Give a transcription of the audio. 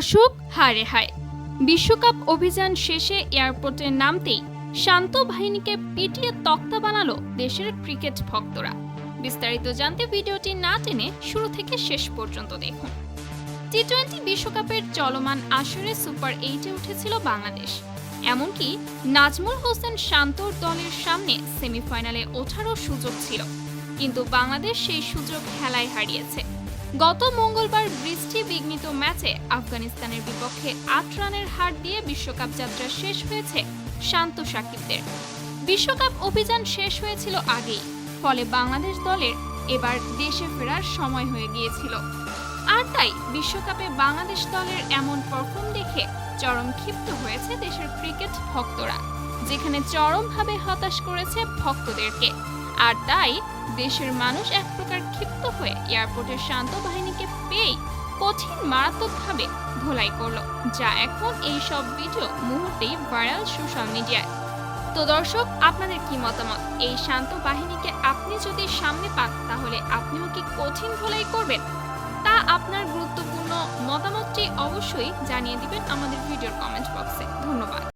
দর্শক হারে হায়। বিশ্বকাপ অভিযান শেষে এয়ারপোর্টে নামতেই শান্ত বাহিনীকে পিটিয়ে তক্তা বানালো দেশের ক্রিকেট ভক্তরা। বিস্তারিত জানতে ভিডিওটি না টেনে শুরু থেকে শেষ পর্যন্ত দেখুন। টি টোয়েন্টি বিশ্বকাপের চলমান আসরে সুপার এইটে উঠেছিল বাংলাদেশ। এমনকি নাজমুল হোসেন শান্তর দলের সামনে সেমিফাইনালে ওঠারও সুযোগ ছিল। কিন্তু বাংলাদেশ সেই সুযোগ খেলায় হারিয়েছে। গত মঙ্গলবার বৃষ্টি বিঘ্নিত ম্যাচে আফগানিস্তানের বিপক্ষে আট রানের হার দিয়ে বিশ্বকাপ যাত্রা শেষ হয়েছে শান্ত সাকিবদের। বিশ্বকাপ অভিযান শেষ হয়েছিল আগেই, ফলে বাংলাদেশ দলের এবার দেশে ফেরার সময় হয়ে গিয়েছিল। আর তাই বিশ্বকাপে বাংলাদেশ দলের এমন পারফর্ম দেখে চরম ক্ষিপ্ত হয়েছে দেশের ক্রিকেট ভক্তরা, যেখানে চরমভাবে হতাশ করেছে ভক্তদেরকে। আর তাই দেশের মানুষ এক প্রকার ক্ষিপ্ত হয়ে এয়ারপোর্টের শান্ত বাহিনীকে পেয়েই কঠিন মারাত্মকভাবে ধোলাই করল, যা এখন এই সব ভিডিও মুহূর্তেই ভাইরাল সোশ্যাল মিডিয়ায়। তো দর্শক, আপনাদের কি মতামত? এই শান্ত বাহিনীকে আপনি যদি সামনে পান, তাহলে আপনিও কি কঠিন ধোলাই করবেন? তা আপনার গুরুত্বপূর্ণ মতামতটি অবশ্যই জানিয়ে দিবেন আমাদের ভিডিওর কমেন্ট বক্সে। ধন্যবাদ।